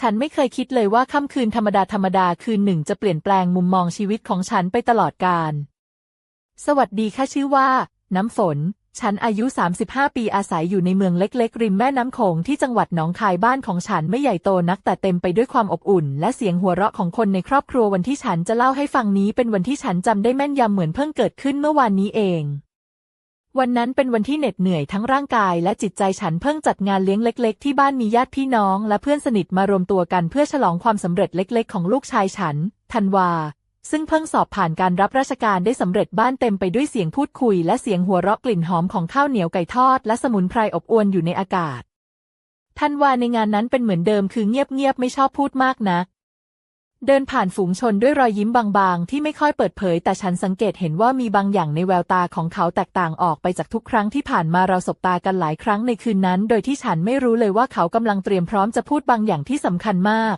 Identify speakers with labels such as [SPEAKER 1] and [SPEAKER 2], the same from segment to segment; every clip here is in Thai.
[SPEAKER 1] ฉันไม่เคยคิดเลยว่าค่ำคืนธรรมดาธรรมดาคืนหนึ่งจะเปลี่ยนแปลงมุมมองชีวิตของฉันไปตลอดกาล สวัสดีค่ะชื่อว่า น้ำฝน ฉันอายุ 35 ปีอาศัยอยู่ในเมืองเล็กๆ ริมแม่น้ำโขงที่จังหวัดหนองคายบ้านของฉันไม่ใหญ่โตนักแต่เต็มไปด้วยความอบอุ่น และเสียงหัวเราะของคนในครอบครัววันที่ฉันจะเล่าให้ฟังนี้เป็นวันที่ฉันจำได้แม่นยำเหมือนเพิ่งเกิดขึ้นเมื่อวานนี้เอง วันนั้นเป็นวันที่เหน็ดเหนื่อยทั้งร่างกายและจิตใจฉันเพิ่งจัดงานเลี้ยงเล็ก ๆ ที่บ้านมีญาติพี่น้องและเพื่อนสนิทมารวมตัวกันเพื่อฉลองความสำเร็จเล็ก ๆ ของลูกชายฉัน ธันวา ซึ่งเพิ่งสอบผ่านการรับราชการได้สำเร็จบ้านเต็มไปด้วยเสียงพูดคุย และเสียงหัวเราะกลิ่นหอมของข้าวเหนียวไก่ทอด และสมุนไพรอบอวลอยู่ในอากาศธันวาในงานนั้นเป็นเหมือนเดิมคือเงียบๆไม่ชอบพูดมากนัก เดินผ่านฝูงชนด้วยรอยยิ้มบางๆ ที่ไม่ค่อยเปิดเผย แต่ฉันสังเกตเห็นว่ามีบางอย่างในแววตาของเขาแตกต่างออกไปจากทุกครั้งที่ผ่านมาเราสบตากันหลายครั้งในคืนนั้น โดยที่ฉันไม่รู้เลยว่าเขากำลังเตรียมพร้อมจะพูดบางอย่างที่สำคัญมาก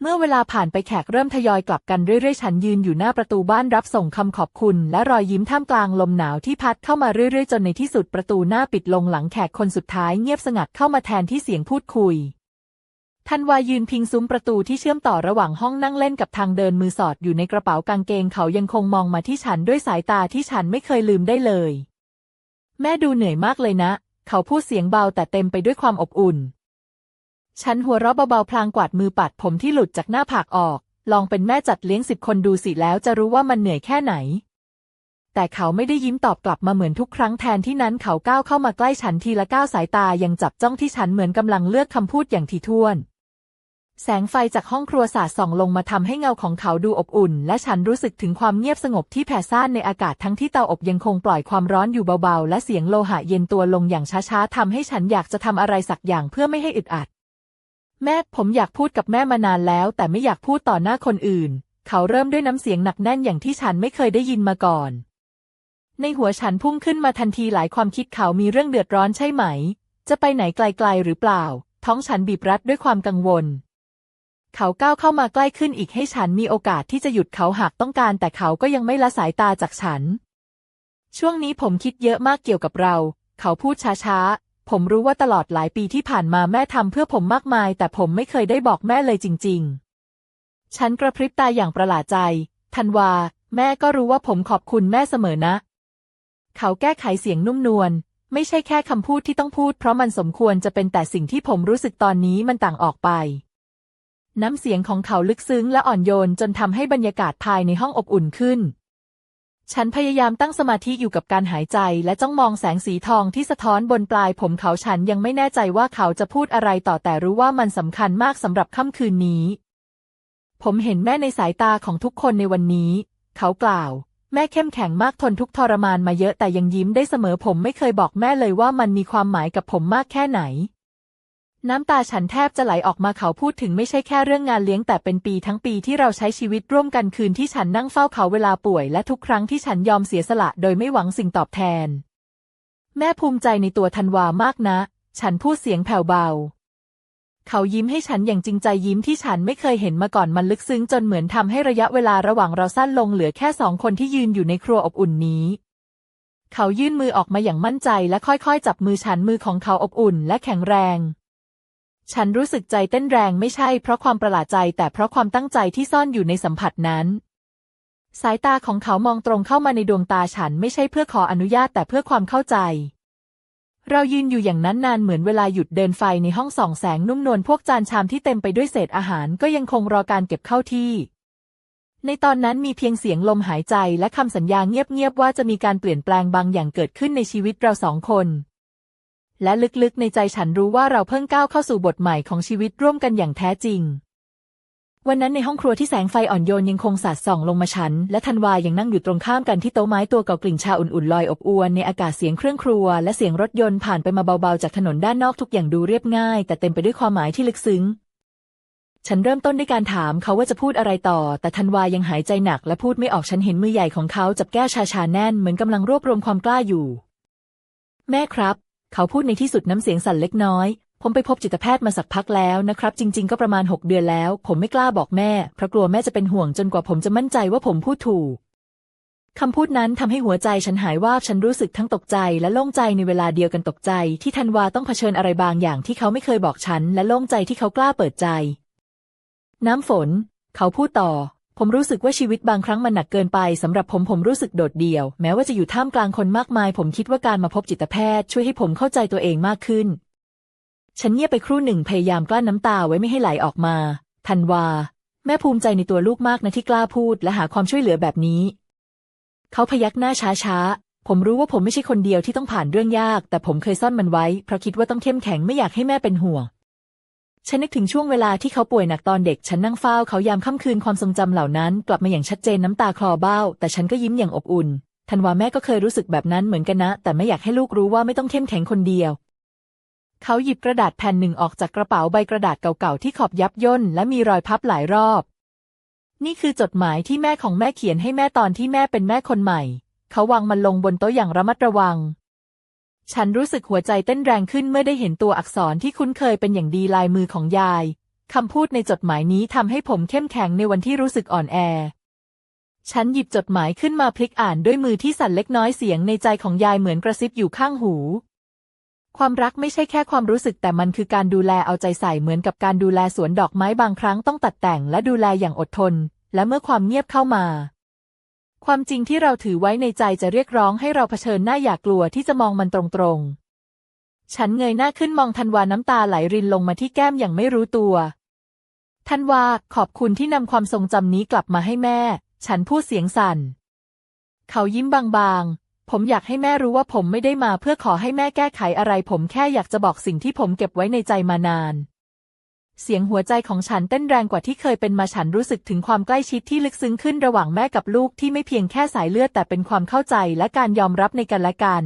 [SPEAKER 1] เมื่อเวลาผ่านไปแขกเริ่มทยอยกลับกันเรื่อยๆ ฉันยืนอยู่หน้าประตูบ้านรับส่งคำขอบคุณ และรอยยิ้มท่ามกลางลมหนาวที่พัดเข้ามาเรื่อยๆ จนในที่สุดประตูหน้าปิดลงหลังแขกคนสุดท้ายเงียบสงัดเข้ามาแทนที่เสียงพูดคุย ธันวายืนพิงซุ้มประตูที่เชื่อมต่อระหว่างห้องนั่งเล่นกับทางเดินมือสอดอยู่ในกระเป๋ากางเกงเขายังคงมองมาที่ฉันด้วยสายตาที่ฉันไม่เคยลืมได้เลย แม่ดูเหนื่อยมากเลยนะ เขาพูดเสียงเบาแต่เต็มไปด้วยความอบอุ่น ฉันหัวเราะเบาๆพลางกวาดมือปัดผมที่หลุดจากหน้าผากออก ลองเป็นแม่จัดเลี้ยงสิบคนดูสิแล้วจะรู้ว่ามันเหนื่อยแค่ไหน แต่เขาไม่ได้ยิ้มตอบกลับมาเหมือนทุกครั้งแทนที่นั้นเขาก้าวเข้ามาใกล้ฉันทีละก้าวสายตายังจับจ้องที่ฉันเหมือนกำลังเลือกคำพูดอย่างถี่ถ้วน แสงไฟจากห้องครัวสาดส่องลงมาทำให้เงาของเขาดูอบอุ่น และฉันรู้สึกถึงความเงียบสงบที่แผ่ซ่านในอากาศทั้งที่เตาอบยังคงปล่อยความร้อนอยู่เบาๆ และเสียงโลหะเย็นตัวลงอย่างช้าๆทำให้ฉันอยากจะทำอะไรสักอย่างเพื่อไม่ให้อึดอัด แม่ผมอยากพูดกับแม่มานานแล้ว แต่ไม่อยากพูดต่อหน้าคนอื่น เขาเริ่มด้วยน้ำเสียงหนักแน่นอย่างที่ฉันไม่เคยได้ยินมาก่อน ในหัวฉันพุ่งขึ้นมาทันทีหลายความคิดเขามีเรื่องเดือดร้อนใช่ไหม จะไปไหนไกลๆหรือเปล่า ท้องฉันบีบรัดด้วยความกังวล เขาก้าวเข้ามาใกล้ขึ้นอีกให้ฉันมีโอกาสที่จะหยุดเขาหากต้องการ แต่เขาก็ยังไม่ละสายตาจากฉัน ช่วงนี้ผมคิดเยอะมากเกี่ยวกับเรา เขาพูดช้าๆ ผมรู้ว่าตลอดหลายปีที่ผ่านมาแม่ทำเพื่อผมมากมาย แต่ผมไม่เคยได้บอกแม่เลยจริง ๆ ฉันกระพริบตาอย่างประหลาดใจ ทันวา แม่ก็รู้ว่าผมขอบคุณแม่เสมอนะ เขาแก้ไขเสียงนุ่มนวลไม่ใช่แค่คำพูดที่ต้องพูด เพราะมันสมควรจะเป็นแต่สิ่งที่ผมรู้สึกตอนนี้มันต่างออกไป น้ำเสียงของเขาลึกซึ้งและอ่อนโยนจนทำให้บรรยากาศภายในห้องอบอุ่นขึ้น ฉันพยายามตั้งสมาธิอยู่กับการหายใจและจ้องมองแสงสีทองที่สะท้อนบนปลายผมเขาฉันยังไม่แน่ใจว่าเขาจะพูดอะไรต่อแต่รู้ว่ามันสำคัญมากสำหรับค่ำคืนนี้ ผมเห็นแม่ในสายตาของทุกคนในวันนี้ เขากล่าว แม่เข้มแข็งมากทนทุกทรมานมาเยอะแต่ยังยิ้มได้เสมอผมไม่เคยบอกแม่เลยว่ามันมีความหมายกับผมมากแค่ไหน น้ำตาฉันแทบจะไหลออกมาเขาพูดถึงไม่ใช่แค่เรื่องงานเลี้ยงแต่เป็นปีทั้งปีที่เราใช้ชีวิตร่วมกันคืนที่ฉันนั่งเฝ้าเขาเวลาป่วยและทุกครั้งที่ฉันยอมเสียสละโดยไม่หวังสิ่งตอบแทน แม่ภูมิใจในตัวธันวามากนะ ฉันพูดเสียงแผ่วเบา เขายิ้มให้ฉันอย่างจริงใจยิ้มที่ฉันไม่เคยเห็นมาก่อนมันลึกซึ้งจนเหมือนทำให้ระยะเวลาระหว่างเราสั้นลงเหลือแค่สองคนที่ยืนอยู่ในครัวอบอุ่นนี้เขายื่นมือออกมาอย่างมั่นใจและค่อยๆ จับมือฉันมือของเขาอบอุ่นและแข็งแรง ฉันรู้สึกใจเต้นแรงไม่ใช่เพราะความประหลาดใจแต่เพราะความตั้งใจที่ซ่อนอยู่ในสัมผัสนั้น สายตาของเขามองตรงเข้ามาในดวงตาฉันไม่ใช่เพื่อขออนุญาตแต่เพื่อความเข้าใจ เรายืนอยู่อย่างนั้นนานเหมือนเวลาหยุดเดินไฟในห้องส่องแสงนุ่มนวลพวกจานชามที่เต็มไปด้วยเศษอาหารก็ยังคงรอการเก็บเข้าที่ในตอนนั้นมีเพียงเสียงลมหายใจและคำสัญญาเงียบๆว่าจะมีการเปลี่ยนแปลงบางอย่างเกิดขึ้นในชีวิตเราสองคน และลึกๆในใจฉันรู้ว่าเราเพิ่งก้าวเข้าสู่บทใหม่ของชีวิตร่วมกันอย่างแท้จริง วันนั้นในห้องครัวที่แสงไฟอ่อนโยนยังคงสาดส่องลงมาฉัน และธันวายังนั่งอยู่ตรงข้ามกันที่โต๊ะไม้ตัวเก่ากลิ่นชาอุ่นๆลอยอบอวนในอากาศเสียงเครื่องครัว และเสียงรถยนต์ผ่านไปมาเบาๆจากถนนด้านนอกทุกอย่างดูเรียบง่าย แต่เต็มไปด้วยความหมายที่ลึกซึ้งฉันเริ่มต้นด้วยการถามเขาว่าจะพูดอะไรต่อ แต่ธันวายังหายใจหนักและพูดไม่ออกฉันเห็นมือใหญ่ของเขาจับแก้วชาชาแน่นเหมือนกำลังรวบรวมความกล้าอยู่ แม่ครับ เขาพูดในที่สุดน้ำเสียงสั่นเล็กน้อย ผมไปพบจิตแพทย์มาสักพักแล้วนะครับ จริง ๆ ก็ประมาณหกเดือนแล้ว ผมไม่กล้าบอกแม่ เพราะกลัวแม่จะเป็นห่วงจนกว่าผมจะมั่นใจว่าผมพูดถูกคำพูดนั้นทำให้หัวใจฉันหายวาบฉันรู้สึกทั้งตกใจและโล่งใจในเวลาเดียวกันตกใจ ที่ธันวาต้องเผชิญอะไรบางอย่างที่เขาไม่เคยบอกฉัน และโล่งใจที่เขากล้าเปิดใจ น้ำฝน เขาพูดต่อ ผมรู้สึกว่าชีวิตบางครั้งมันหนักเกินไปสำหรับผมผมรู้สึกโดดเดี่ยว แม้ว่าจะอยู่ท่ามกลางคนมากมาย ผมคิดว่าการมาพบจิตแพทย์ ช่วยให้ผมเข้าใจตัวเองมากขึ้น ฉันเงียบไปครู่หนึ่งพยายามกลั้นน้ำตาไว้ไม่ให้ไหลออกมาธันวา แม่ภูมิใจในตัวลูกมากนะที่กล้าพูด และหาความช่วยเหลือแบบนี้ เขาพยักหน้าช้าๆ ผมรู้ว่าผมไม่ใช่คนเดียวที่ต้องผ่านเรื่องยาก แต่ผมเคยซ่อนมันไว้เพราะคิดว่าต้องเข้มแข็งไม่อยากให้แม่เป็นห่วง ฉันนึกถึงช่วงเวลาที่เขาป่วยหนักตอนเด็ก ฉันนั่งเฝ้าเขายามค่ำคืนความทรงจำเหล่านั้น กลับมาอย่างชัดเจนน้ำตาคลอเบ้า แต่ฉันก็ยิ้มอย่างอบอุ่นธันวาแม่ก็เคยรู้สึกแบบนั้นเหมือนกันนะ แต่ไม่อยากให้ลูกรู้ว่าไม่ต้องเข้มแข็งคนเดียว เขาหยิบกระดาษแผ่นหนึ่งออกจากกระเป๋าใบกระดาษเก่าๆที่ขอบยับย่นและมีรอยพับหลายรอบ นี่คือจดหมายที่แม่ของแม่เขียนให้แม่ตอนที่แม่เป็นแม่คนใหม่ เขาวางมันลงบนโต๊ะอย่างระมัดระวัง ฉันรู้สึกหัวใจเต้นแรงขึ้นเมื่อได้เห็นตัวอักษรที่คุ้นเคยเป็นอย่างดีลายมือของยาย คำพูดในจดหมายนี้ทำให้ผมเข้มแข็งในวันที่รู้สึกอ่อนแอ ฉันหยิบจดหมายขึ้นมาพลิกอ่านด้วยมือที่สั่นเล็กน้อยเสียงในใจของยายเหมือนกระซิบอยู่ข้างหู ความรักไม่ใช่แค่ความรู้สึกแต่มันคือการดูแลเอาใจใส่เหมือนกับการดูแลสวนดอกไม้บางครั้งต้องตัดแต่งและดูแลอย่างอดทน และเมื่อความเงียบเข้ามา ความจริงที่เราถือไว้ในใจจะเรียกร้องให้เราเผชิญหน้าอย่ากลัวที่จะมองมันตรงๆ ฉันเงยหน้าขึ้นมองธันวาน้ำตาไหลรินลงมาที่แก้มอย่างไม่รู้ตัวธันวาขอบคุณที่นำความทรงจำนี้กลับมาให้แม่ ฉันพูดเสียงสั่น เขายิ้มบางๆ ผมอยากให้แม่รู้ว่าผมไม่ได้มาเพื่อขอให้แม่แก้ไขอะไร ผมแค่อยากจะบอกสิ่งที่ผมเก็บไว้ในใจมานาน เสียงหัวใจของฉันเต้นแรงกว่าที่เคยเป็นมาฉันรู้สึกถึงความใกล้ชิดที่ลึกซึ้งขึ้นระหว่างแม่กับลูกที่ไม่เพียงแค่สายเลือดแต่เป็นความเข้าใจและการยอมรับในกันและกัน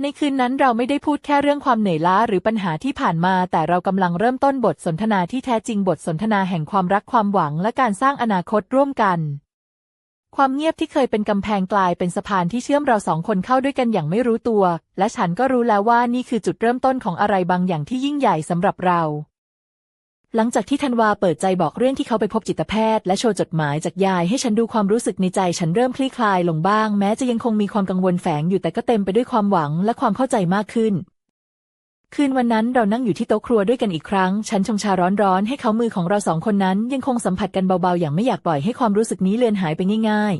[SPEAKER 1] ในคืนนั้นเราไม่ได้พูดแค่เรื่องความเหนื่อยล้าหรือปัญหาที่ผ่านมา แต่เรากำลังเริ่มต้นบทสนทนาที่แท้จริงบทสนทนาแห่งความรักความหวังและการสร้างอนาคตร่วมกัน ความเงียบที่เคยเป็นกำแพงกลายเป็นสะพานที่เชื่อมเราสองคนเข้าด้วยกันอย่างไม่รู้ตัว และฉันก็รู้แล้วว่านี่คือจุดเริ่มต้นของอะไรบางอย่างที่ยิ่งใหญ่สำหรับเรา หลังจากที่ธันวาเปิดใจบอกเรื่องที่เขาไปพบจิตแพทย์และโชว์จดหมายจากยายให้ฉันดูความรู้สึกในใจฉันเริ่มคลี่คลายลงบ้าง แม้จะยังคงมีความกังวลแฝงอยู่แต่ก็เต็มไปด้วยความหวังและความเข้าใจมากขึ้น คืนวันนั้นเรานั่งอยู่ที่โต๊ะครัวด้วยกันอีกครั้ง ฉันชงชาร้อนๆให้เขามือของเราสองคนนั้น ยังคงสัมผัสกันเบาๆ อย่างไม่อยากปล่อยให้ความรู้สึกนี้เลือนหายไปง่าย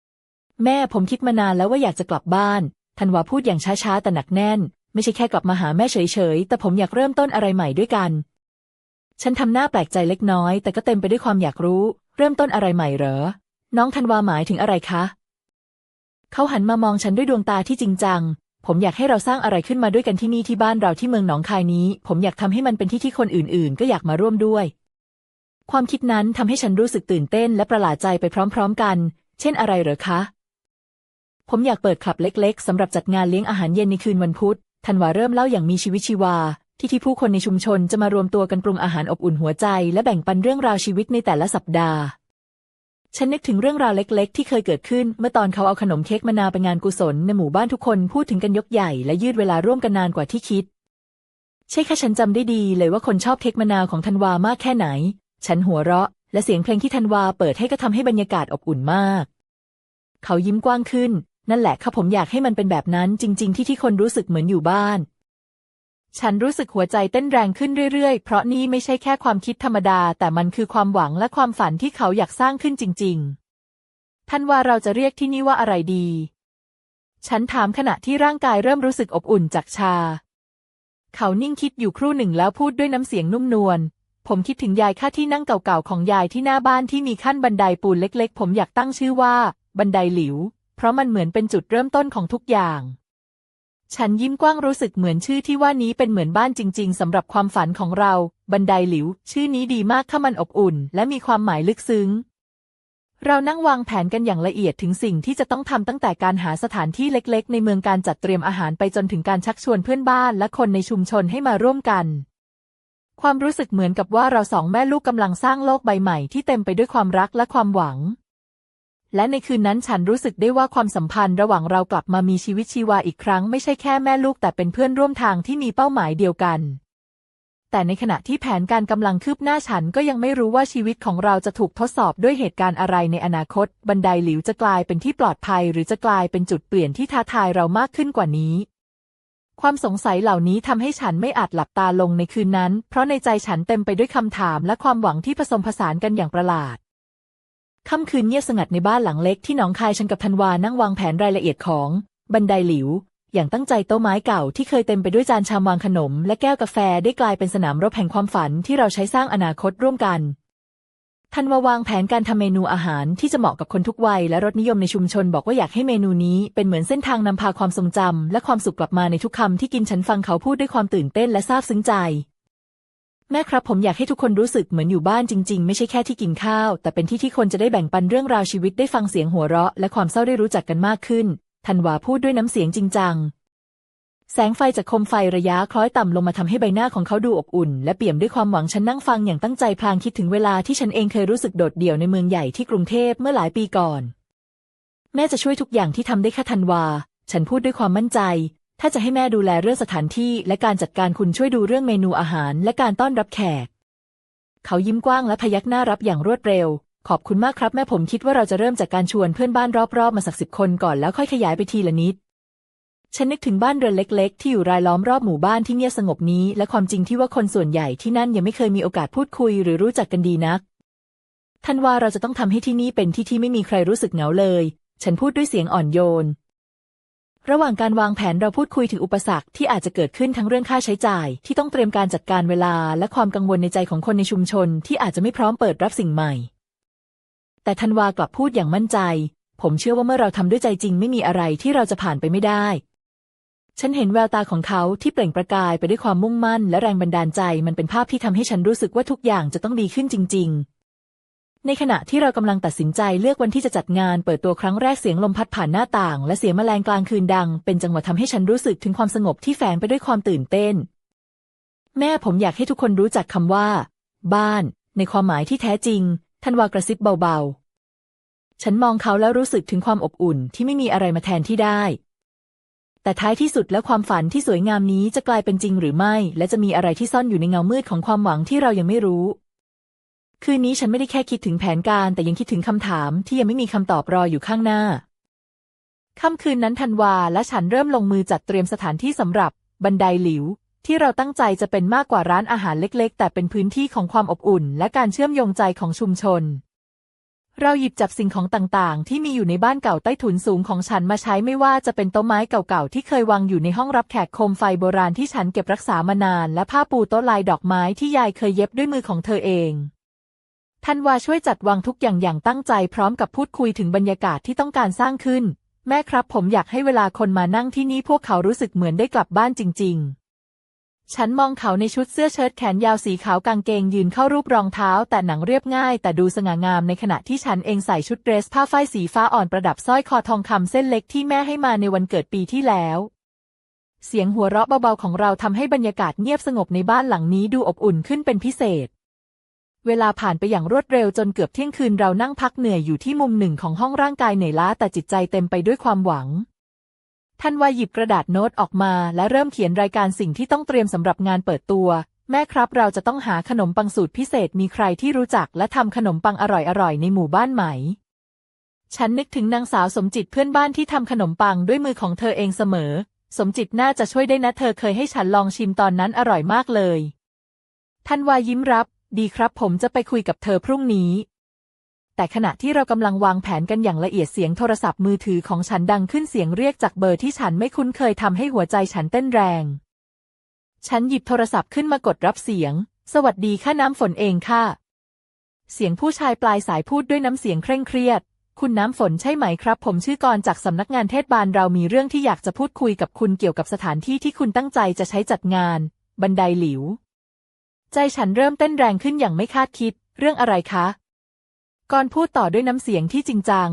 [SPEAKER 1] ๆ แม่ผมคิดมานานแล้วว่าอยากจะกลับบ้านธันวาพูดอย่างช้าๆแต่หนักแน่น ไม่ใช่แค่กลับมาหาแม่เฉยๆแต่ผมอยากเริ่มต้นอะไรใหม่ด้วยกัน ฉันทำหน้าแปลกใจเล็กน้อย แต่ก็เต็มไปด้วยความอยากรู้ เริ่มต้นอะไรใหม่เหรอ น้องธันวาหมายถึงอะไรคะ เขาหันมามองฉันด้วยดวงตาที่จริงจัง ผมอยากให้เราสร้างอะไรขึ้นมาด้วยกันที่นี่ที่บ้านเราที่เมืองหนองคายนี้ ผมอยากทำให้มันเป็นที่ที่คนอื่น ๆ ก็อยากมาร่วมด้วย ความคิดนั้นทำให้ฉันรู้สึกตื่นเต้นและประหลาดใจไปพร้อม ๆ กัน เช่นอะไรเหรอคะ ผมอยากเปิดคลับเล็ก ๆสำหรับจัดงานเลี้ยงอาหารเย็นในคืนวันพุธธันวาเริ่มเล่าอย่างมีชีวิตชีวา ที่ที่ผู้คนในชุมชนจะมารวมตัวกันปรุงอาหารอบอุ่นหัวใจ และแบ่งปันเรื่องราวชีวิตในแต่ละสัปดาห์ ฉันนึกถึงเรื่องราวเล็ก ๆ ที่เคยเกิดขึ้น เมื่อตอนเขาเอาขนมเค้กมะนาวไปงานกุศลในหมู่บ้านทุกคนพูดถึงกันยกใหญ่และยืดเวลาร่วมกันนานกว่าที่คิด ใช่แค่ฉันจำได้ดีเลยว่าคนชอบเค้กมะนาวของธันวามากแค่ไหน ฉันหัวเราะ และเสียงเพลงที่ธันวาเปิดให้ก็ทำให้บรรยากาศอบอุ่นมาก เขายิ้มกว้างขึ้น นั่นแหละค่ะผมอยากให้มันเป็นแบบนั้นจริง ๆ ที่ที่คนรู้สึกเหมือนอยู่บ้าน ฉันรู้สึกหัวใจเต้นแรงขึ้นเรื่อยๆ เพราะนี่ไม่ใช่แค่ความคิดธรรมดา แต่มันคือความหวังและความฝันที่เขาอยากสร้างขึ้นจริง ๆ ท่านว่าเราจะเรียกที่นี่ว่าอะไรดี ฉันถามขณะที่ร่างกายเริ่มรู้สึกอบอุ่นจากชา เขานิ่งคิดอยู่ครู่หนึ่งแล้วพูดด้วยน้ำเสียงนุ่มนวล ผมคิดถึงยายค่าที่นั่งเก่าๆของยายที่หน้าบ้านที่มีขั้นบันไดปูนเล็ก ๆ ผมอยากตั้งชื่อว่า บันไดหลิว เพราะมันเหมือนเป็นจุดเริ่มต้นของทุกอย่าง ฉันยิ้มกว้างรู้สึกเหมือนชื่อที่ว่านี้เป็นเหมือนบ้านจริง ๆสำหรับความฝันของเรา บันไดหลิว ชื่อนี้ดีมากถ้ามันอบอุ่น และมีความหมายลึกซึ้ง เรานั่งวางแผนกันอย่างละเอียดถึงสิ่งที่จะต้องทำตั้งแต่การหาสถานที่เล็กๆ ในเมืองการจัดเตรียมอาหารไปจนถึงการชักชวนเพื่อนบ้านและคนในชุมชนให้มาร่วมกัน ความรู้สึกเหมือนกับว่าเราสองแม่ลูกกำลังสร้างโลกใบใหม่ที่เต็มไปด้วยความรักและความหวัง และในคืนนั้นฉันรู้สึกได้ว่าความสัมพันธ์ระหว่างเรากลับมามีชีวิตชีวาอีกครั้งไม่ใช่แค่แม่ลูกแต่เป็นเพื่อนร่วมทางที่มีเป้าหมายเดียวกัน แต่ในขณะที่แผนการกำลังคืบหน้าฉันก็ยังไม่รู้ว่าชีวิตของเราจะถูกทดสอบด้วยเหตุการณ์อะไรในอนาคต บันไดหลิวจะกลายเป็นที่ปลอดภัย หรือจะกลายเป็นจุดเปลี่ยนที่ท้าทายเรามากขึ้นกว่านี้ความสงสัยเหล่านี้ทำให้ฉันไม่อาจหลับตาลงในคืนนั้น เพราะในใจฉันเต็มไปด้วยคำถามและความหวังที่ผสมผสานกันอย่างประหลาด ค่ำคืนเงียบสงัดในบ้านหลังเล็กที่หนองคายฉันกับธันวานั่งวางแผนรายละเอียดของบันไดหลิว อย่างตั้งใจโต๊ะไม้เก่าที่เคยเต็มไปด้วยจานชามวางขนม และแก้วกาแฟได้กลายเป็นสนามรบแห่งความฝันที่เราใช้สร้างอนาคตร่วมกันธันวาวางแผนการทำเมนูอาหารที่จะเหมาะกับคนทุกวัย และรสนิยมในชุมชนบอกว่าอยากให้เมนูนี้เป็นเหมือนเส้นทางนำพาความทรงจำและความสุขกลับมาในทุกคำที่กินฉันฟังเขาพูดด้วยความตื่นเต้นและซาบซึ้งใจ แม่ครับผมอยากให้ทุกคนรู้สึกเหมือนอยู่บ้านจริง ๆ ไม่ใช่แค่ที่กินข้าว แต่เป็นที่ที่คนจะได้แบ่งปันเรื่องราวชีวิตได้ฟังเสียงหัวเราะ และความเศร้าได้รู้จักกันมากขึ้นธันวาพูดด้วยน้ำเสียงจริงจัง แสงไฟจากโคมไฟระยะคล้อยต่ำลงมาทำให้ใบหน้าของเขาดูอบอุ่น และเปี่ยมด้วยความหวังฉันนั่งฟังอย่างตั้งใจพลางคิดถึงเวลาที่ฉันเองเคยรู้สึกโดดเดี่ยวในเมืองใหญ่ที่กรุงเทพเมื่อหลายปีก่อน แม่จะช่วยทุกอย่างที่ทำได้แค่ธันวา ฉันพูดด้วยความมั่นใจ ถ้าจะให้แม่ดูแลเรื่องสถานที่และการจัดการคุณช่วยดูเรื่องเมนูอาหารและการต้อนรับแขก เขายิ้มกว้างและพยักหน้ารับอย่างรวดเร็ว ขอบคุณมากครับแม่ผมคิดว่าเราจะเริ่มจากการชวนเพื่อนบ้านรอบๆ มาสักสิบคนก่อนแล้วค่อยขยายไปทีละนิด ฉันนึกถึงบ้านเรือนเล็ก ๆ ที่อยู่รายล้อมรอบหมู่บ้านที่เงียบสงบนี้ และความจริงที่ว่าคนส่วนใหญ่ที่นั่นยังไม่เคยมีโอกาสพูดคุย หรือรู้จักกันดีนักท่านว่าเราจะต้องทำให้ที่นี่เป็นที่ที่ไม่มีใครรู้สึกเหงาเลย ฉันพูดด้วยเสียงอ่อนโยน ระหว่างการวางแผนเราพูดคุยถึงอุปสรรคที่อาจจะเกิดขึ้นทั้งเรื่องค่าใช้จ่าย ที่ต้องเตรียมการจัดการเวลา และความกังวลในใจของคนในชุมชน ที่อาจจะไม่พร้อมเปิดรับสิ่งใหม่ แต่ธันวากลับพูดอย่างมั่นใจ ผมเชื่อว่าเมื่อเราทำด้วยใจจริงไม่มีอะไรที่เราจะผ่านไปไม่ได้ ฉันเห็นแววตาของเขาที่เปล่งประกายไปด้วยความมุ่งมั่น และแรงบันดาลใจ มันเป็นภาพที่ทำให้ฉันรู้สึกว่าทุกอย่างจะต้องดีขึ้นจริง ๆ ในขณะที่เรากำลังตัดสินใจเลือกวันที่จะจัดงานเปิดตัวครั้งแรกเสียงลมพัดผ่านหน้าต่าง และเสียงแมลงกลางคืนดัง เป็นจังหวะทำให้ฉันรู้สึกถึงความสงบที่แฝงไปด้วยความตื่นเต้น แม่ผมอยากให้ทุกคนรู้จักคำว่า บ้าน ในความหมายที่แท้จริงท่านวากระซิบเบาๆ ฉันมองเขาแล้วรู้สึกถึงความอบอุ่นที่ไม่มีอะไรมาแทนที่ได้ แต่ท้ายที่สุดแล้วความฝันที่สวยงามนี้จะกลายเป็นจริงหรือไม่ และจะมีอะไรที่ซ่อนอยู่ในเงามืดของความหวังที่เรายังไม่รู้ คืนนี้ฉันไม่ได้แค่คิดถึงแผนการ แต่ยังคิดถึงคำถามที่ยังไม่มีคำตอบรออยู่ข้างหน้า ค่ำคืนนั้นธันวาและฉันเริ่มลงมือจัดเตรียมสถานที่สำหรับ บันไดหลิว ที่เราตั้งใจจะเป็นมากกว่าร้านอาหารเล็ก ๆ แต่เป็นพื้นที่ของความอบอุ่น และการเชื่อมโยงใจของชุมชน เราหยิบจับสิ่งของต่างๆ ที่มีอยู่ในบ้านเก่าใต้ถุนสูงของฉันมาใช้ไม่ว่าจะเป็นโต๊ะไม้เก่าๆที่เคยวางอยู่ในห้องรับแขกโคมไฟโบราณที่ฉันเก็บรักษามานาน และผ้าปูโต๊ะลายดอกไม้ที่ยายเคยเย็บด้วยมือของเธอเอง ธันวาช่วยจัดวางทุกอย่างอย่างตั้งใจพร้อมกับพูดคุยถึงบรรยากาศที่ต้องการสร้างขึ้น แม่ครับผมอยากให้เวลาคนมานั่งที่นี่พวกเขารู้สึกเหมือนได้กลับบ้านจริง ๆ ฉันมองเขาในชุดเสื้อเชิ้ตแขนยาวสีขาวกางเกงยืนเข้ารูปรองเท้า แต่หนังเรียบง่าย แต่ดูสง่างามในขณะที่ฉันเองใส่ชุดเดรสผ้าฝ้ายสีฟ้าอ่อนประดับสร้อยคอทองคำเส้นเล็กที่แม่ให้มาในวันเกิดปีที่แล้วเสียงหัวเราะเบาๆของเราทำให้บรรยากาศเงียบสงบในบ้านหลังนี้ดูอบอุ่นขึ้นเป็นพิเศษ เวลาผ่านไปอย่างรวดเร็วจนเกือบเที่ยงคืนเรานั่งพักเหนื่อยอยู่ที่มุมหนึ่งของห้องร่างกายเหนื่อยล้าแต่จิตใจเต็มไปด้วยความหวังท่านวาหยิบกระดาษโน้ตออกมา และเริ่มเขียนรายการสิ่งที่ต้องเตรียมสำหรับงานเปิดตัว แม่ครับเราจะต้องหาขนมปังสูตรพิเศษมีใครที่รู้จักและทำขนมปังอร่อยๆในหมู่บ้านไหม ฉันนึกถึงนางสาวสมจิตเพื่อนบ้านที่ทำขนมปังด้วยมือของเธอเองเสมอ สมจิตน่าจะช่วยได้นะเธอเคยให้ฉันลองชิมตอนนั้นอร่อยมากเลยท่านวายิ้มรับ ดีครับผมจะไปคุยกับเธอพรุ่งนี้ แต่ขณะที่เรากำลังวางแผนกันอย่างละเอียดเสียงโทรศัพท์มือถือของฉันดังขึ้นเสียงเรียกจากเบอร์ที่ฉันไม่คุ้นเคยทำให้หัวใจฉันเต้นแรง ฉันหยิบโทรศัพท์ขึ้นมากดรับเสียง สวัสดีค่ะน้ำฝนเองค่ะ เสียงผู้ชายปลายสายพูดด้วยน้ำเสียงเคร่งเครียด คุณน้ำฝนใช่ไหมครับ ผมชื่อกรจากสำนักงานเทศบาลเรามีเรื่องที่อยากจะพูดคุยกับคุณเกี่ยวกับสถานที่ที่คุณตั้งใจจะใช้จัดงาน บันไดหลิว ใจฉันเริ่มเต้นแรงขึ้นอย่างไม่คาดคิด เรื่องอะไรคะกรพูดต่อด้วยน้ำเสียงที่จริงจัง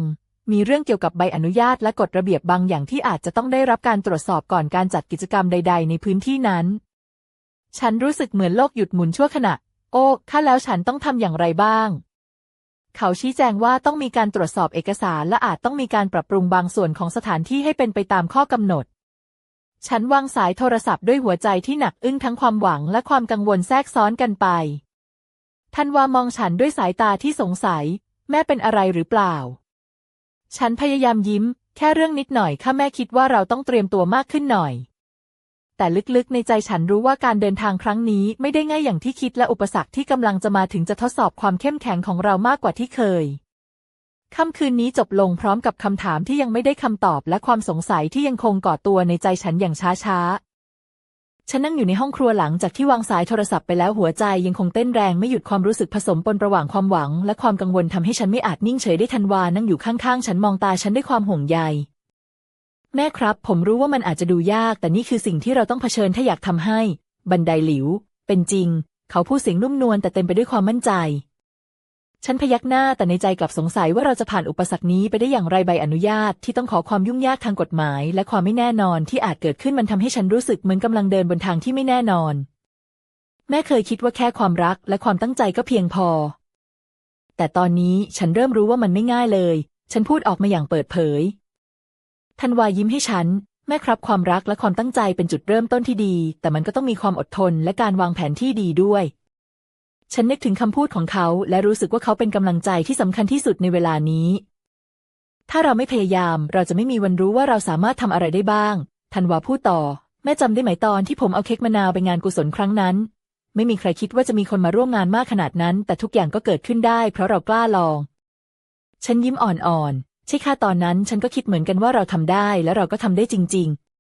[SPEAKER 1] มีเรื่องเกี่ยวกับใบอนุญาตและกฎระเบียบบางอย่างที่อาจจะต้องได้รับการตรวจสอบก่อนการจัดกิจกรรมใด ๆ ในพื้นที่นั้น ฉันรู้สึกเหมือนโลกหยุดหมุนชั่วขณะ โอ้ข้าแล้วฉันต้องทำอย่างไรบ้าง เขาชี้แจงว่าต้องมีการตรวจสอบเอกสารและอาจต้องมีการปรับปรุงบางส่วนของสถานที่ให้เป็นไปตามข้อกำหนด ฉันวางสายโทรศัพท์ด้วยหัวใจที่หนักอึ้งทั้งความหวังและความกังวลแทรกซ้อนกันไปทันวามองฉันด้วยสายตาที่สงสัย แม่เป็นอะไรหรือเปล่า ฉันพยายามยิ้ม แค่เรื่องนิดหน่อยข้าแม่คิดว่าเราต้องเตรียมตัวมากขึ้นหน่อย แต่ลึกๆในใจฉันรู้ว่าการเดินทางครั้งนี้ไม่ได้ง่ายอย่างที่คิดและอุปสรรคที่กำลังจะมาถึงจะทดสอบความเข้มแข็งของเรามากกว่าที่เคย ค่ำคืนนี้จบลงพร้อมกับคำถามที่ยังไม่ได้คำตอบและความสงสัยที่ยังคงก่อตัวในใจฉันอย่างช้าๆฉันนั่งอยู่ในห้องครัวหลังจากที่วางสายโทรศัพท์ไปแล้วหัวใจยังคงเต้นแรงไม่หยุดความรู้สึกผสมปนระหว่างความหวัง และความกังวลทำให้ฉันไม่อาจนิ่งเฉยได้ทันวานั่งอยู่ข้างๆ ฉันมองตาฉันด้วยความห่วงใย แม่ครับ ผมรู้ว่ามันอาจจะดูยาก แต่นี่คือสิ่งที่เราต้องเผชิญถ้าอยากทำให้ บันไดหลิว เป็นจริง เขาพูดเสียงนุ่มนวลแต่เต็มไปด้วยความมั่นใจ ฉันพยักหน้าแต่ในใจกลับสงสัยว่าเราจะผ่านอุปสรรคนี้ไปได้อย่างไรใบอนุญาตที่ต้องขอความยุ่งยากทางกฎหมาย และความไม่แน่นอนที่อาจเกิดขึ้นมันทำให้ฉันรู้สึกเหมือนกำลังเดินบนทางที่ไม่แน่นอน แม่เคยคิดว่าแค่ความรักและความตั้งใจก็เพียงพอ แต่ตอนนี้ฉันเริ่มรู้ว่ามันไม่ง่ายเลย ฉันพูดออกมาอย่างเปิดเผยธันวายิ้มให้ฉัน แม่ครับความรักและความตั้งใจเป็นจุดเริ่มต้นที่ดี แต่มันก็ต้องมีความอดทนและการวางแผนที่ดีด้วย ฉันนึกถึงคำพูดของเขาและรู้สึกว่าเขาเป็นกำลังใจที่สำคัญที่สุดในเวลานี้ ถ้าเราไม่พยายามเราจะไม่มีวันรู้ว่าเราสามารถทำอะไรได้บ้างธันวาพูดต่อ แม่จำได้ไหมตอนที่ผมเอาเค้กมะนาวไปงานกุศลครั้งนั้น ไม่มีใครคิดว่าจะมีคนมาร่วมงานมากขนาดนั้น แต่ทุกอย่างก็เกิดขึ้นได้ เพราะเรากล้าลอง ฉันยิ้มอ่อนๆ ใช่ค่ะตอนนั้น ฉันก็คิดเหมือนกันว่าเราทำได้ และเราก็ทำได้จริงๆ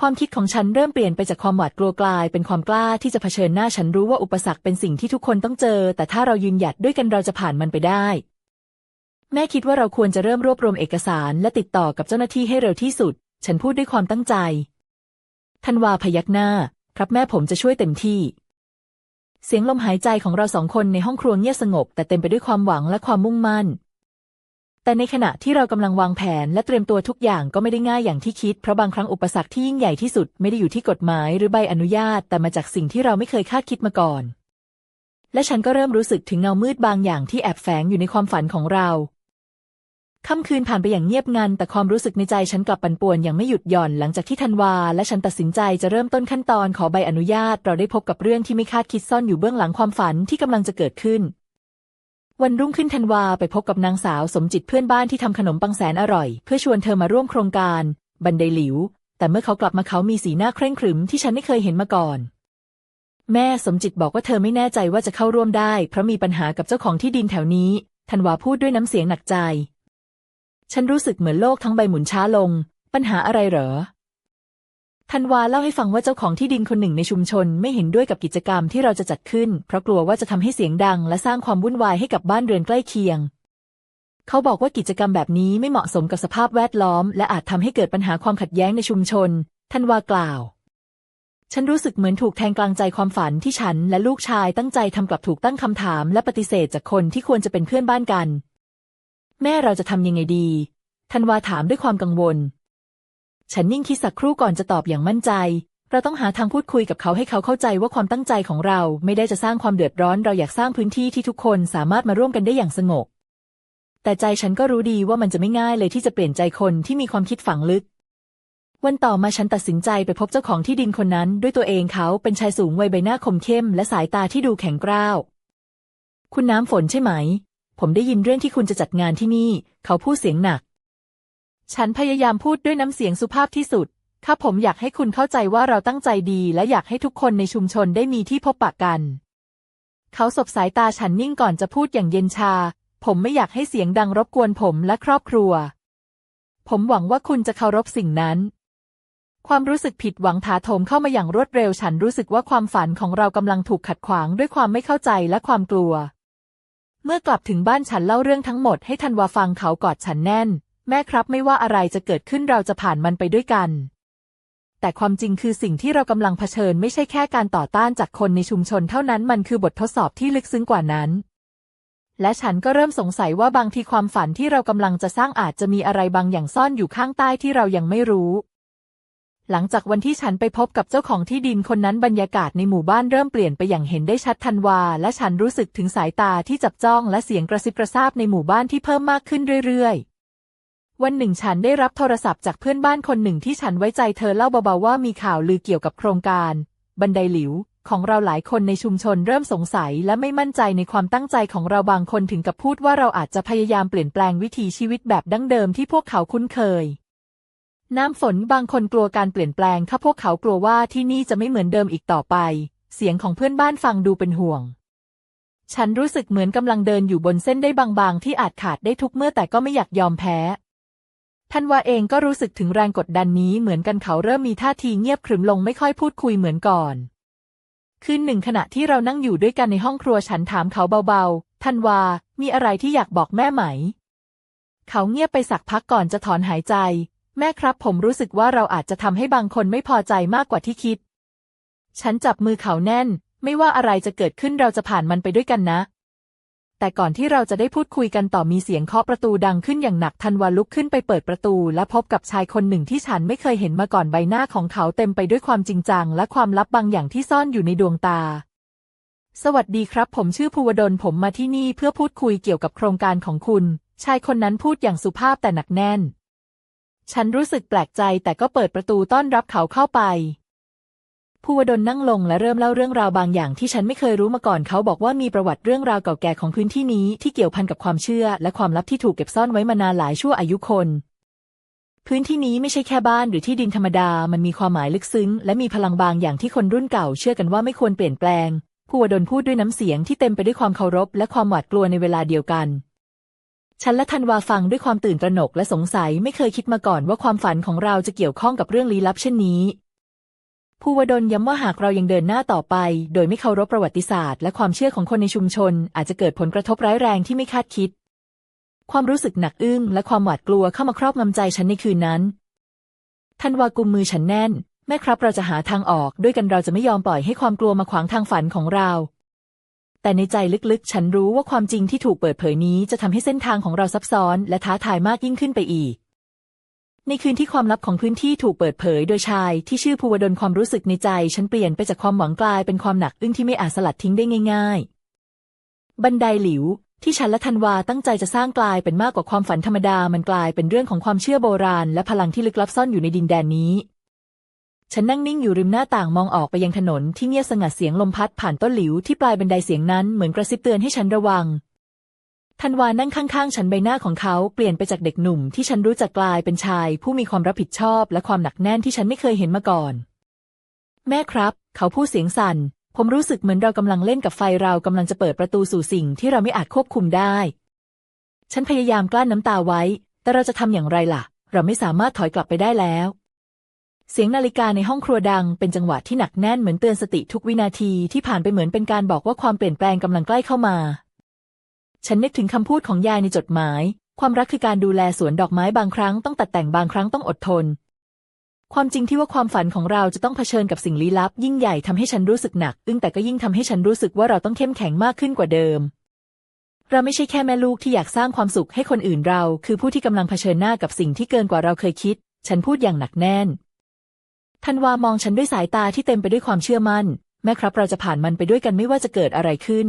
[SPEAKER 1] ความคิดของฉันเริ่มเปลี่ยนไปจากความหวาดกลัวกลายเป็นความกล้าที่จะเผชิญหน้าฉันรู้ว่าอุปสรรคเป็นสิ่งที่ทุกคนต้องเจอ แต่ถ้าเรายืนหยัดด้วยกันเราจะผ่านมันไปได้ แม่คิดว่าเราควรจะเริ่มรวบรวมเอกสารและติดต่อกับเจ้าหน้าที่ให้เร็วที่สุด ฉันพูดด้วยความตั้งใจธันวาพยักหน้า ครับแม่ผมจะช่วยเต็มที่ เสียงลมหายใจของเราสองคนในห้องครัวเงียบสงบ แต่เต็มไปด้วยความหวังและความมุ่งมั่น แต่ในขณะที่เรากำลังวางแผนและเตรียมตัวทุกอย่างก็ไม่ได้ง่ายอย่างที่คิด เพราะบางครั้งอุปสรรคที่ยิ่งใหญ่ที่สุดไม่ได้อยู่ที่กฎหมายหรือใบอนุญาต แต่มาจากสิ่งที่เราไม่เคยคาดคิดมาก่อน และฉันก็เริ่มรู้สึกถึงเงามืดบางอย่างที่แอบแฝงอยู่ในความฝันของเราค่ำคืนผ่านไปอย่างเงียบงัน แต่ความรู้สึกในใจฉันกลับปั่นป่วนอย่างไม่หยุดหย่อนหลังจากที่ธันวา และฉันตัดสินใจจะเริ่มต้นขั้นตอนขอใบอนุญาต เราได้พบกับเรื่องที่ไม่คาดคิดซ่อนอยู่เบื้องหลังความฝันที่กำลังจะเกิดขึ้น วันรุ่งขึ้นธันวาไปพบกับนางสาวสมจิตเพื่อนบ้านที่ทำขนมปังแสนอร่อย เพื่อชวนเธอมาร่วมโครงการ บันไดหลิว แต่เมื่อเขากลับมาเขามีสีหน้าเคร่งขรึมที่ฉันไม่เคยเห็นมาก่อน แม่สมจิตบอกว่าเธอไม่แน่ใจว่าจะเข้าร่วมได้ เพราะมีปัญหากับเจ้าของที่ดินแถวนี้ธันวาพูดด้วยน้ำเสียงหนักใจ ฉันรู้สึกเหมือนโลกทั้งใบหมุนช้าลง ปัญหาอะไรเหรอ ธันวาเล่าให้ฟังว่าเจ้าของที่ดินคนหนึ่งในชุมชนไม่เห็นด้วยกับกิจกรรมที่เราจะจัดขึ้น เพราะกลัวว่าจะทำให้เสียงดัง และสร้างความวุ่นวายให้กับบ้านเรือนใกล้เคียง เขาบอกว่ากิจกรรมแบบนี้ไม่เหมาะสมกับสภาพแวดล้อม และอาจทำให้เกิดปัญหาความขัดแย้งในชุมชนธันวากล่าว ฉันรู้สึกเหมือนถูกแทงกลางใจความฝันที่ฉันและลูกชายตั้งใจทำกลับถูกตั้งคำถาม และปฏิเสธจากคนที่ควรจะเป็นเพื่อนบ้านกัน แม่เราจะทำยังไงดีธันวาถามด้วยความกังวล ฉันนิ่งคิดสักครู่ก่อนจะตอบอย่างมั่นใจ เราต้องหาทางพูดคุยกับเขาให้เขาเข้าใจว่าความตั้งใจของเราไม่ได้จะสร้างความเดือดร้อน เราอยากสร้างพื้นที่ที่ทุกคนสามารถมาร่วมกันได้อย่างสงบ แต่ใจฉันก็รู้ดีว่ามันจะไม่ง่ายเลยที่จะเปลี่ยนใจคนที่มีความคิดฝังลึก วันต่อมาฉันตัดสินใจไปพบเจ้าของที่ดินคนนั้น ด้วยตัวเองเขาเป็นชายสูงวัยใบหน้าคมเข้ม และสายตาที่ดูแข็งกร้าว คุณน้ำฝนใช่ไหม ผมได้ยินเรื่องที่คุณจะจัดงานที่นี่ เขาพูดเสียงหนัก ฉันพยายามพูดด้วยน้ำเสียงสุภาพที่สุด ข้าผมอยากให้คุณเข้าใจว่าเราตั้งใจดี และอยากให้ทุกคนในชุมชนได้มีที่พบปะกัน เขาสบสายตาฉันนิ่งก่อนจะพูดอย่างเย็นชา ผมไม่อยากให้เสียงดังรบกวนผมและครอบครัว ผมหวังว่าคุณจะเคารพสิ่งนั้น ความรู้สึกผิดหวังถาโถมเข้ามาอย่างรวดเร็ว ฉันรู้สึกว่าความฝันของเรากำลังถูกขัดขวางด้วยความไม่เข้าใจและความกลัว เมื่อกลับถึงบ้านฉันเล่าเรื่องทั้งหมดให้ธันวาฟังเขากอดฉันแน่น แม่ครับไม่ว่าอะไรจะเกิดขึ้นเราจะผ่านมันไปด้วยกัน แต่ความจริงคือสิ่งที่เรากำลังเผชิญไม่ใช่แค่การต่อต้านจากคนในชุมชนเท่านั้นมันคือบททดสอบที่ลึกซึ้งกว่านั้น และฉันก็เริ่มสงสัยว่าบางทีความฝันที่เรากำลังจะสร้างอาจจะมีอะไรบางอย่างซ่อนอยู่ข้างใต้ที่เรายังไม่รู้หลังจากวันที่ฉันไปพบกับเจ้าของที่ดินคนนั้นบรรยากาศในหมู่บ้านเริ่มเปลี่ยนไปอย่างเห็นได้ชัดทันวา และฉันรู้สึกถึงสายตาที่จับจ้องและเสียงกระซิบกระซาบในหมู่บ้านที่เพิ่มมากขึ้นเรื่อย วันหนึ่งฉันได้รับโทรศัพท์จากเพื่อนบ้านคนหนึ่งที่ฉันไว้ใจเธอเล่าเบาๆว่ามีข่าวลือเกี่ยวกับโครงการ บันไดหลิว ของเราหลายคนในชุมชนเริ่มสงสัยและไม่มั่นใจในความตั้งใจของเราบางคนถึงกับพูดว่าเราอาจจะพยายามเปลี่ยนแปลงวิถีชีวิตแบบดั้งเดิมที่พวกเขาคุ้นเคย น้ำฝนบางคนกลัวการเปลี่ยนแปลงถ้าพวกเขากลัวว่าที่นี่จะไม่เหมือนเดิมอีกต่อไป เสียงของเพื่อนบ้านฟังดูเป็นห่วงฉันรู้สึกเหมือนกำลังเดินอยู่บนเส้นได้บางๆ ที่อาจขาดได้ทุกเมื่อแต่ก็ไม่อยากยอมแพ้ ท่านวาเองก็รู้สึกถึงแรงกดดันนี้เหมือนกันเขาเริ่มมีท่าทีเงียบขรึมลงไม่ค่อยพูดคุยเหมือนก่อน คืนหนึ่งขณะที่เรานั่งอยู่ด้วยกันในห้องครัวฉันถามเขาเบาๆท่านวา มีอะไรที่อยากบอกแม่ไหม เขาเงียบไปสักพักก่อนจะถอนหายใจ แม่ครับผมรู้สึกว่าเราอาจจะทำให้บางคนไม่พอใจมากกว่าที่คิด ฉันจับมือเขาแน่น ไม่ว่าอะไรจะเกิดขึ้นเราจะผ่านมันไปด้วยกันนะ แต่ก่อนที่เราจะได้พูดคุยกันต่อมีเสียงเคาะประตูดังขึ้นอย่างหนักทันวาลุกขึ้นไปเปิดประตู และพบกับชายคนหนึ่งที่ฉันไม่เคยเห็นมาก่อนใบหน้าของเขาเต็มไปด้วยความจริงจัง และความลับบางอย่างที่ซ่อนอยู่ในดวงตา สวัสดีครับ ผมชื่อภูวดลผมมาที่นี่เพื่อพูดคุยเกี่ยวกับโครงการของคุณ ชายคนนั้นพูดอย่างสุภาพแต่หนักแน่น ฉันรู้สึกแปลกใจแต่ก็เปิดประตูต้อนรับเขาเข้าไป ภูวดลนั่งลงและเริ่มเล่าเรื่องราวบางอย่างที่ฉันไม่เคยรู้มาก่อนเขาบอกว่ามีประวัติเรื่องราวเก่าแก่ของพื้นที่นี้ที่เกี่ยวพันกับความเชื่อ และความลับที่ถูกเก็บซ่อนไว้มานานหลายชั่วอายุคน พื้นที่นี้ไม่ใช่แค่บ้านหรือที่ดินธรรมดา มันมีความหมายลึกซึ้ง และมีพลังบางอย่างที่คนรุ่นเก่าเชื่อกันว่าไม่ควรเปลี่ยนแปลงภูวดลพูดด้วยน้ำเสียงที่เต็มไปด้วยความเคารพและความหวาดกลัวในเวลาเดียวกันฉันและธันวาฟังด้วยความตื่นตระหนกและสงสัยไม่เคยคิดมาก่อนว่าความฝันของเราจะเกี่ยวข้องกับเรื่องลี้ลับเช่นนี้ ภูวดลย้ำว่าหากเรายังเดินหน้าต่อไป โดยไม่เคารพประวัติศาสตร์และความเชื่อของคนในชุมชน อาจจะเกิดผลกระทบร้ายแรงที่ไม่คาดคิด ความรู้สึกหนักอึ้งและความหวาดกลัวเข้ามาครอบงำใจฉันในคืนนั้นธันวากุมมือฉันแน่น แม่ครับเราจะหาทางออกด้วยกันเราจะไม่ยอมปล่อยให้ความกลัวมาขวางทางฝันของเรา แต่ในใจลึกๆ ฉันรู้ว่าความจริงที่ถูกเปิดเผยนี้จะทำให้เส้นทางของเราซับซ้อน และท้าทายมากยิ่งขึ้นไปอีก ในคืนที่ความลับของพื้นที่ถูกเปิดเผยโดยชายที่ชื่อภูวดลความรู้สึกในใจ ฉันเปลี่ยนไปจากความหวังกลายเป็นความหนักอึ้งที่ไม่อาจสลัดทิ้งได้ง่าย ๆ บันไดหลิว ที่ฉันและธันวาตั้งใจจะสร้างกลายเป็นมากกว่าความฝันธรรมดามันกลายเป็นเรื่องของความเชื่อโบราณ และพลังที่ลึกลับซ่อนอยู่ในดินแดนนี้ ฉันนั่งนิ่งอยู่ริมหน้าต่างมองออกไปยังถนนที่เงียบสงัดเสียงลมพัดผ่านต้นหลิวที่ปลายบันไดเสียงนั้นเหมือนกระซิบเตือนให้ฉันระวัง ธันวานั่งข้างๆ ฉันใบหน้าของเขาเปลี่ยนไปจากเด็กหนุ่มที่ฉันรู้จักกลายเป็นชาย ผู้มีความรับผิดชอบและความหนักแน่นที่ฉันไม่เคยเห็นมาก่อน แม่ครับ เขาพูดเสียงสั่น ผมรู้สึกเหมือนเรากำลังเล่นกับไฟเรากำลังจะเปิดประตูสู่สิ่งที่เราไม่อาจควบคุมได้ ฉันพยายามกลั้นน้ำตาไว้ แต่เราจะทำอย่างไรล่ะ เราไม่สามารถถอยกลับไปได้แล้ว เสียงนาฬิกาในห้องครัวดัง เป็นจังหวะที่หนักแน่นเหมือนเตือนสติทุกวินาทีที่ผ่านไปเหมือนเป็นการบอกว่าความเปลี่ยนแปลงกำลังใกล้เข้ามา ฉันนึกถึงคำพูดของยายในจดหมาย ความรักคือการดูแลสวนดอกไม้บางครั้งต้องตัดแต่งบางครั้งต้องอดทน ความจริงที่ว่าความฝันของเราจะต้องเผชิญกับสิ่งลี้ลับ ยิ่งใหญ่ทำให้ฉันรู้สึกหนัก อึ้งแต่ก็ยิ่งทำให้ฉันรู้สึกว่าเราต้องเข้มแข็งมากขึ้นกว่าเดิม เราไม่ใช่แค่แม่ลูกที่อยากสร้างความสุขให้คนอื่นเรา คือผู้ที่กำลังเผชิญหน้ากับสิ่งที่เกินกว่าเราเคยคิด ฉันพูดอย่างหนักแน่นธันวามองฉันด้วยสายตาที่เต็มไปด้วยความเชื่อมั่น แม่ครับเราจะผ่านมันไปด้วยกันไม่ว่าจะเกิดอะไรขึ้น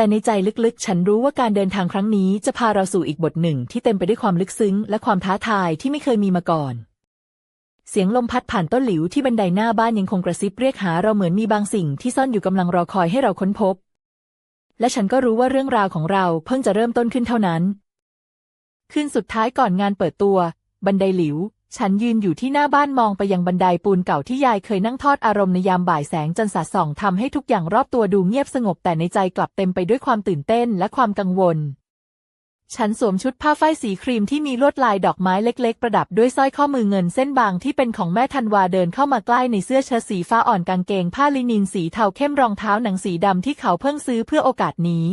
[SPEAKER 1] แต่ในใจลึกๆ ฉันรู้ว่าการเดินทางครั้งนี้จะพาเราสู่อีกบทหนึ่งที่เต็มไปด้วยความลึกซึ้ง และความท้าทายที่ไม่เคยมีมาก่อน เสียงลมพัดผ่านต้นหลิวที่บันไดหน้าบ้านยังคงกระซิบเรียกหาเราเหมือนมีบางสิ่งที่ซ่อนอยู่กำลังรอคอยให้เราค้นพบ และฉันก็รู้ว่าเรื่องราวของเราเพิ่งจะเริ่มต้นขึ้นเท่านั้น คืนสุดท้ายก่อนงานเปิดตัว บันไดหลิว ฉันยืนอยู่ที่หน้าบ้านมองไปยังบันไดปูนเก่าที่ยายเคยนั่งทอดอารมณ์ในยามบ่ายแสงจันทร์สาดส่องทำให้ทุกอย่างรอบตัวดูเงียบสงบแต่ในใจกลับเต็มไปด้วยความตื่นเต้นและความกังวล ฉันสวมชุดผ้าฝ้ายสีครีมที่มีลวดลายดอกไม้เล็กๆ ประดับด้วยสร้อยข้อมือเงินเส้นบางที่เป็นของแม่ธันวาเดินเข้ามาใกล้ในเสื้อเชิ้ตสีฟ้าอ่อนกางเกง ผ้าลินินสีเทาเข้มรองเท้าหนังสีดำที่เขาเพิ่งซื้อเพื่อโอกาสนี้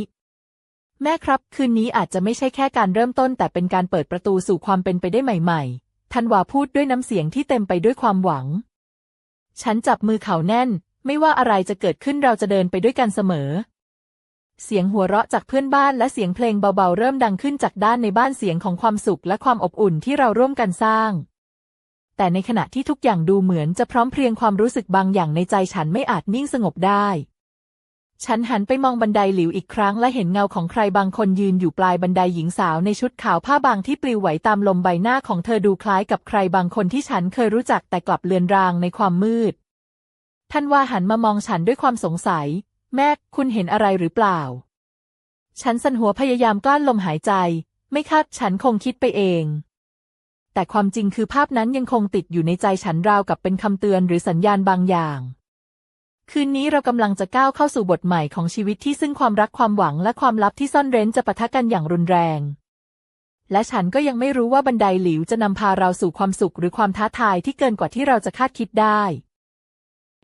[SPEAKER 1] แม่ครับ คืนนี้อาจจะไม่ใช่แค่การเริ่มต้นแต่เป็นการเปิดประตูสู่ความเป็นไปได้ใหม่ ๆ ธันวาพูดด้วยน้ำเสียงที่เต็มไปด้วยความหวัง ฉันจับมือเขาแน่น ไม่ว่าอะไรจะเกิดขึ้นเราจะเดินไปด้วยกันเสมอ เสียงหัวเราะจากเพื่อนบ้านและเสียงเพลงเบาๆ เริ่มดังขึ้นจากด้านในบ้านเสียงของความสุขและความอบอุ่นที่เราร่วมกันสร้าง แต่ในขณะที่ทุกอย่างดูเหมือนจะพร้อมเพรียงความรู้สึกบางอย่างในใจฉันไม่อาจนิ่งสงบได้ ฉันหันไปมองบันไดหลิวอีกครั้งและเห็นเงาของใครบางคนยืนอยู่ปลายบันไดหญิงสาวในชุดขาวผ้าบางที่ปลิวไหวตามลมใบหน้าของเธอดูคล้ายกับใครบางคนที่ฉันเคยรู้จักแต่กลับเลือนรางในความมืด ท่านว่าหันมามองฉันด้วยความสงสัย แม่คุณเห็นอะไรหรือเปล่า ฉันสันหัวพยายามกลั้นลมหายใจ ไม่คาดฉันคงคิดไปเอง แต่ความจริงคือภาพนั้นยังคงติดอยู่ในใจฉันราวกับเป็นคำเตือนหรือสัญญาณบางอย่าง คืนนี้เรากำลังจะก้าวเข้าสู่บทใหม่ของชีวิตที่ซึ่งความรักความหวังและความลับที่ซ่อนเร้นจะปะทะกันอย่างรุนแรง และฉันก็ยังไม่รู้ว่าบันไดหลิวจะนำพาเราสู่ความสุขหรือความท้าทายที่เกินกว่าที่เราจะคาดคิดได้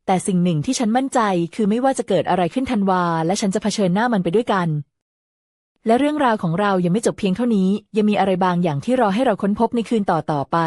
[SPEAKER 1] แต่สิ่งหนึ่งที่ฉันมั่นใจคือไม่ว่าจะเกิดอะไรขึ้นทันวา และฉันจะเผชิญหน้ามันไปด้วยกัน และเรื่องราวของเรายังไม่จบเพียงเท่านี้ ยังมีอะไรบางอย่างที่รอให้เราค้นพบในคืนต่อๆไป